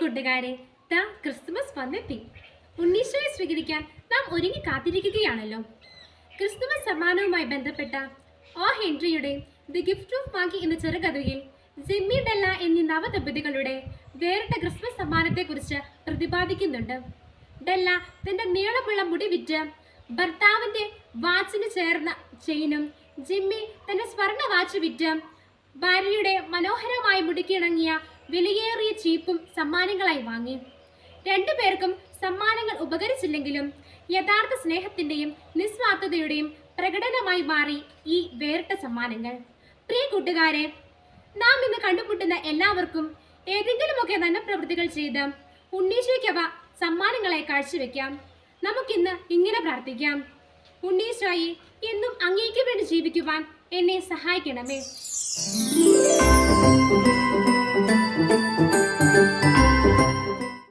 കൂട്ടുകാരെ ദാ ക്രിസ്തുമസ് വന്നെത്തി. ഉണ്ണീശോയെ സ്വീകരിക്കാൻ നാം ഒരുങ്ങി കാത്തിരിക്കുകയാണല്ലോ. ക്രിസ്തുമസ് സമ്മാനവുമായി ബന്ധപ്പെട്ട ഓ ഹെൻറിയുടെ ദി ഗിഫ്റ്റ് ഓഫ് മാഗി എന്ന ചെറുകഥയിൽ ജിമ്മി ഡെല്ല എന്നീ നവദമ്പതികളുടെ വേറിട്ട ക്രിസ്മസ് സമ്മാനത്തെക്കുറിച്ച് പ്രതിപാദിക്കുന്നുണ്ട്. ഡെല്ല തന്റെ നീളമുള്ള മുടി വിറ്റ് ഭർത്താവിന്റെ വാച്ചിന് ചേർന്ന ചെയിനും ജിമ്മി തന്റെ സ്വർണ വാച്ച് വിറ്റ് ഭാര്യയുടെ മനോഹരമായി മുടിക്കിണങ്ങിയ വിലയേറിയ ചീപ്പും സമ്മാനങ്ങളായി വാങ്ങി. രണ്ടുപേർക്കും സമ്മാനങ്ങൾ ഉപകരിച്ചില്ലെങ്കിലും യഥാർത്ഥ സ്നേഹത്തിന്റെയും നിസ്വാർത്ഥതയുടെയും പ്രകടനമായി മാറി ഈ വേറിട്ട സമ്മാനങ്ങൾ. പ്രിയ കൂട്ടുകാരെ നാം ഇന്ന് കണ്ടുമുട്ടുന്ന എല്ലാവർക്കും ഏതെങ്കിലുമൊക്കെ നല്ല പ്രവൃത്തികൾ ചെയ്ത് ഉണ്ണീശോയ്ക്കവ സമ്മാനങ്ങളെ കാഴ്ചവെക്കാം. നമുക്കിന്ന് ഇങ്ങനെ പ്രാർത്ഥിക്കാം. ഉണ്ണീശോയെ എന്നും അങ്ങേക്ക് വേണ്ടി ജീവിക്കുവാൻ എന്നെ സഹായിക്കണമേ.